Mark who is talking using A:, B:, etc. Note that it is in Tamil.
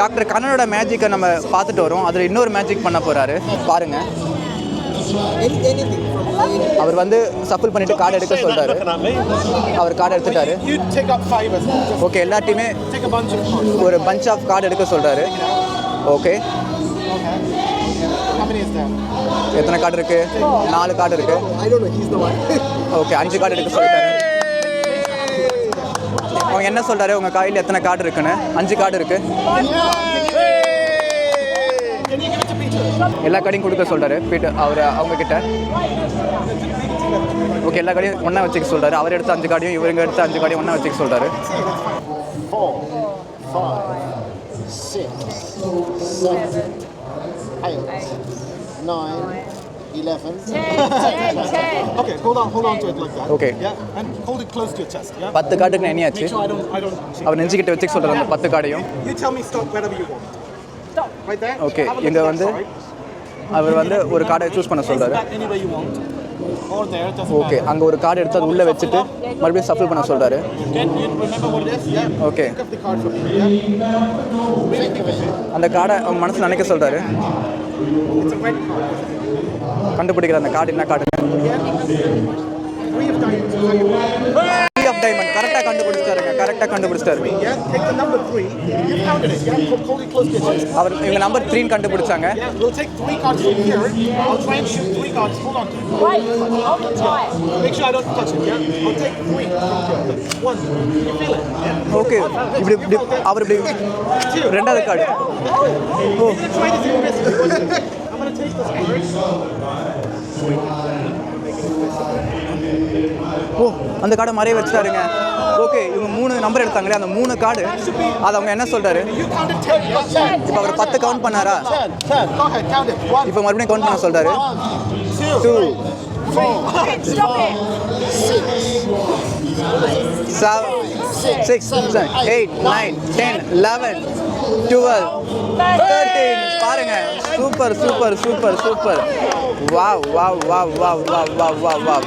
A: டாக்டர் கண்ணனோட மேஜிக்கை நம்ம பார்த்துட்டு வரோம். அதில் இன்னொரு மேஜிக் பண்ண போகிறாரு பாருங்க. அவர் வந்து சஃபில் பண்ணிட்டு கார்டு எடுக்க சொல்றாரு. அவர் கார்டு எடுத்துட்டாரு. ஓகே எல்லாத்தையுமே ஒரு பஞ்ச் ஆஃப் கார்டு எடுக்க சொல்றாரு. ஓகே எத்தனை கார்டு இருக்கு? நாலு கார்டு இருக்கு. ஓகே அஞ்சு கார்டு எடுக்க சொல்லிட்டாரு. அவங்க என்ன சொல்றாரு? உங்க கையில் எத்தனை கார்டு இருக்குன்னு? அஞ்சு கார்டு இருக்கு. எல்லா கடையும் கொடுக்க சொல்றாரு. பீட்டர் அவர் அவங்க கிட்ட ஓகே எல்லா கடையும் ஒன்றா வச்சுக்க சொல்றாரு. அவர் எடுத்த அஞ்சு கார்டையும் இவருங்க எடுத்த அஞ்சு கார்டையும் ஒன்றா வச்சுக்க சொல்றாரு.
B: Six, seven, eight, nine, eleven.
C: Okay, hold on, hold on to it like that.
A: Okay.
C: Yeah, and hold it close to your chest. Yeah.
A: பத்து கார்டுக்கு நான் எண்ணியாச்சு
C: Make sure I don't, I don't. see.
A: அவர் நெஞ்சுக்கிட்ட வச்சுக்க சொல்றாரு அந்த பத்து கார்டையும்
C: You tell me stop wherever you want. Stop. Right there.
A: Okay,
C: Have a look
A: இங்க
C: that
A: வந்து
C: side.
A: அவர் வந்து ஒரு கார்டை சூஸ் பண்ண
C: Place it
A: சொல்றாரு
C: back anywhere you want.
A: Okay அங்கே ஒரு கார்டு எடுத்து அது உள்ளே வச்சுட்டு மறுபடியும் சஃபில் பண்ண
B: சொல்கிறாரு ஓகே
A: அந்த கார்டை அவன் மனசில் நினைக்க
C: சொல்கிறாரு
A: கண்டுபிடிக்கிற அந்த கார்டு என்ன கார்டு பிளாக் டைமண்ட் கரெக்டாக கண்டுபிடிச்சிட்டாருங்க கரெக்டாக கண்டுபிடிச்சிட்டாரு அவர் எங்கள் நம்பர் த்ரீன்னு கண்டுபிடிச்சாங்க ஓகே இப்படி இப்படி அவர் இப்படி ரெண்டாவது card
C: oh I'm gonna take this.
A: Oh அந்த கார்டை மறைய வச்சுட்டாருங்க. ஓகே இவங்க மூணு நம்பர் எடுத்தாங்களே அந்த மூணு கார்டு. அது அவங்க என்ன சொல்றாரு? இப்போ அவர் பத்து கவுண்ட் பண்ணாரா? இப்போ மறுபடியும் கவுண்ட் பண்ண சொல்றாரு. Two seven six eight nine ten eleven twelve thirteen பாருங்க. Super super super super wow wow wow wow wow wow wow wow